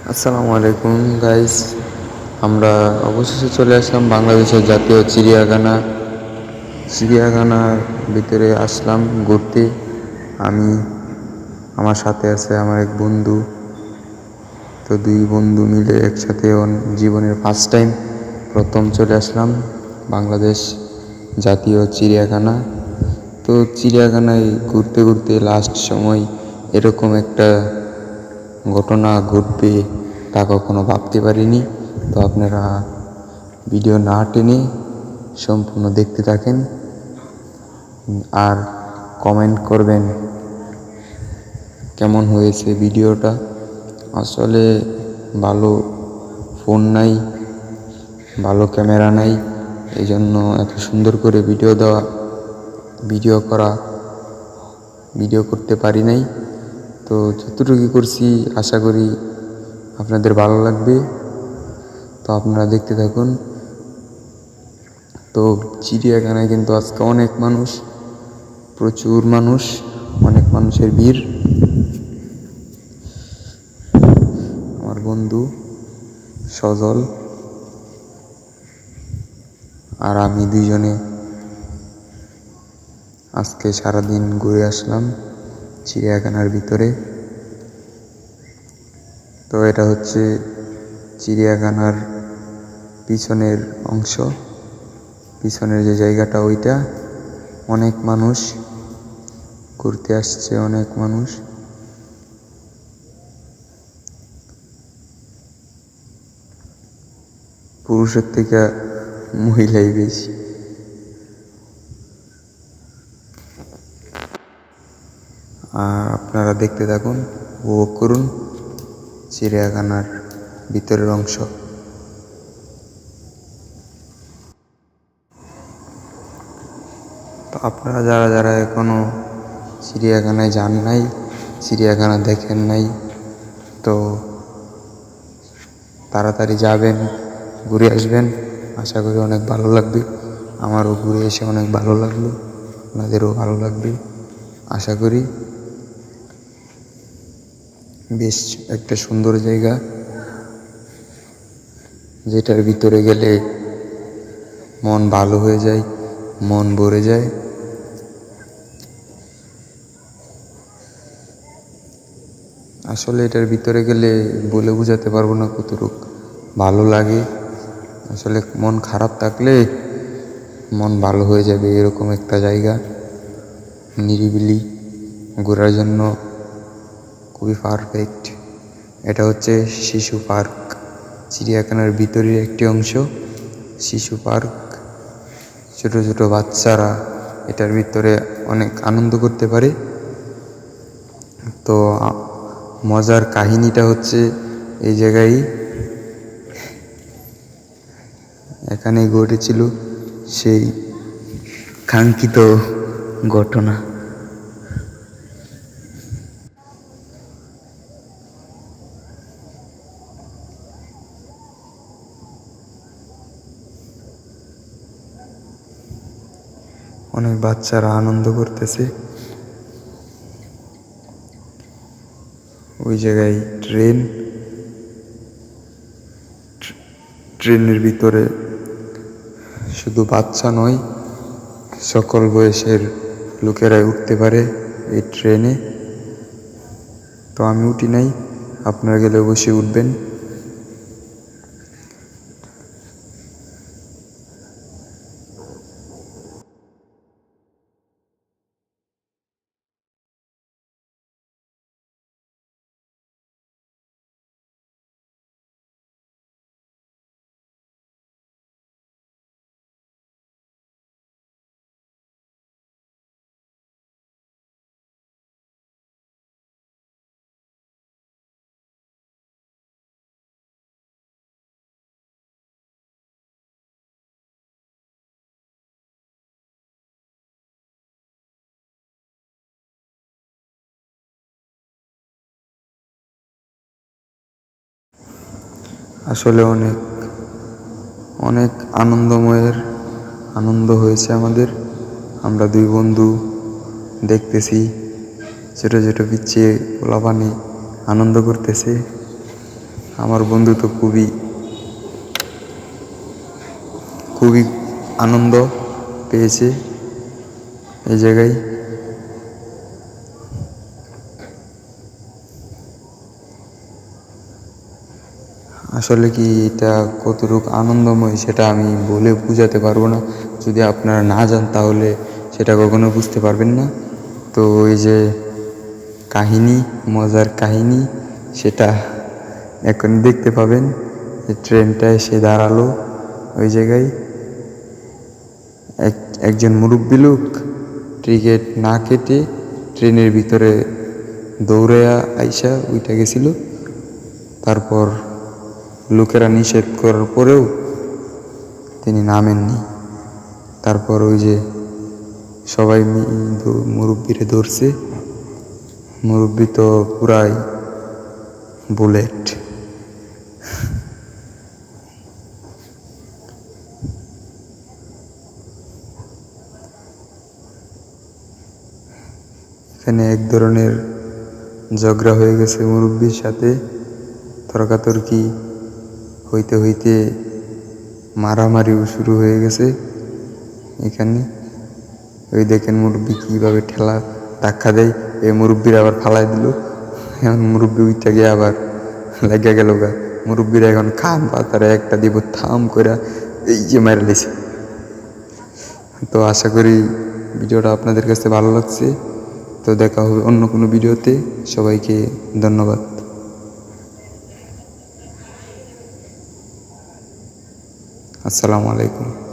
আসসালামু আলাইকুম গাইস আমরা অবশেষে চলে আসলাম বাংলাদেশের জাতীয় চিড়িয়াখানা। চিড়িয়াখানার ভিতরে আসলাম, ঘুরতে। আমি, আমার সাথে আছে আমার এক বন্ধু। তো দুই বন্ধু মিলে একসাথে জীবনের ফার্স্ট টাইম প্রথম চলে আসলাম বাংলাদেশ জাতীয় চিড়িয়াখানা। তো চিড়িয়াখানায় ঘুরতে ঘুরতে লাস্ট সময় এরকম একটা ঘটনা ঘটবে তা কখনো ভাবতে পারিনি। তো আপনারা ভিডিও না টেনে সম্পূর্ণ দেখতে থাকেন। আর কমেন্ট করবেন কেমন হয়েছে ভিডিওটা আসলে ভালো ফোন নাই, ভালো ক্যামেরা নাই এই জন্য এত সুন্দর করে ভিডিও দেওয়া ভিডিও করা ভিডিও করতে পারি নাই। তো যতটুকু করছি আশা করি আপনাদের ভালো লাগবে। তো আপনারা দেখতে থাকুন। তো চিড়িয়াখানায় কিন্তু আজকে অনেক মানুষ, প্রচুর মানুষ, অনেক মানুষের ভিড়। আমার বন্ধু, সজল, আর আমি দুইজনে আজকে সারাদিন ঘুরে আসলাম। চিড়িয়াখানার ভিতরে। তো এটা হচ্ছে চিড়িয়াখানার পিছনের অংশ। পিছনের যে জায়গাটা, ওইটা অনেক মানুষ ঘুরতে আসছে, অনেক মানুষ। পুরুষের থেকে মহিলাই বেশি। আপনারা দেখতে থাকুন, উপভোগ করুন চিড়িয়াখানার ভিতরের অংশ। তো আপনারা যারা যারা এখনও চিড়িয়াখানায় যান নাই, চিড়িয়াখানা দেখেন নাই, তো তাড়াতাড়ি যাবেন, ঘুরে আসবেন। আশা করি অনেক ভালো লাগবে। আমারও ঘুরে এসে অনেক ভালো লাগল, আপনাদেরও ভালো লাগবে। আশা করি বেশ একটা সুন্দর জায়গা, যেটার ভিতরে গেলে মন ভালো হয়ে যায়, মন ভরে যায়। আসলে এটার ভিতরে গেলে বলে বোঝাতে পারব না কতটুক ভালো লাগে। আসলে মন খারাপ থাকলে মন ভালো হয়ে যাবে, এরকম একটা জায়গা নিরিবিলি ঘোরার জন্য। খুবই পারফেক্ট এটা হচ্ছে শিশু পার্ক চিড়িয়াখানার ভিতরের একটি অংশ, শিশু পার্ক ছোট ছোট বাচ্চারা এটার ভিতরে অনেক আনন্দ করতে পারে। তো মজার কাহিনীটা হচ্ছে এই জায়গায় এখানে ঘটেছিল সেই কাঙ্ক্ষিত ঘটনা। অনেক বাচ্চারা আনন্দ করতেছে। ওই জায়গায় ট্রেন ট্রেনের ভিতরে শুধু বাচ্চা নয়, সকল বয়সের লোকেরাই উঠতে পারে এই ট্রেনে। তো আমি উঠি নাই, আপনারা গেলে অবশ্যই উঠবেন। আসলে অনেক অনেক আনন্দময়ের আনন্দ হয়েছে আমাদের। আমরা দুই বন্ধু দেখতেছি, ছোটো ছোটো পিচ্ছে পোলাপানি আনন্দ করতেছে। আমার বন্ধু তো খুবই খুবই আনন্দ পেয়েছে এই জায়গায়। আসলে কি এটা কতটুকু আনন্দময় সেটা আমি বলে বোঝাতে পারব না। যদি আপনারা না যান তাহলে সেটা কখনো বুঝতে পারবেন না। তো ওই যে কাহিনী, মজার কাহিনী, সেটা এখন দেখতে পাবেন। যে ট্রেনটা এসে দাঁড়াল ওই জায়গায়। এক, একজন মুরব্বী লোক টিকিট না কেটে ট্রেনের ভিতরে দৌড়াইয়া আইসা উইটা গেছিল। তারপর লোকেরা নিষেধ করার পরেও তিনি নামেননি। তারপর ওই যে সবাই মুরব্বীরে ধরছে। মুরব্বী তো পুরাই বুলেট। এখানে এক ধরনের ঝগড়া হয়ে গেছে মুরব্বীর সাথে। তর্কাতর্কি হইতে হইতে মারামারিও শুরু হয়ে গেছে এখানে। ওই দেখেন মুরব্বী কীভাবে ঠেলা ধাক্কা দেয়। এই মুরব্বীর আবার ফালাই দিল। এখন মুরব্বী উইটা গিয়ে আবার লেগে গেল গা। মুরব্বীর এখন খান পাতারে একটা দিব থাম করে এই যে মেরে দিছে তো আশা করি ভিডিওটা আপনাদের কাছে ভালো লাগছে। তো দেখা হবে অন্য কোনো ভিডিওতে। সবাইকে ধন্যবাদ। আসসালামু আলাইকুম।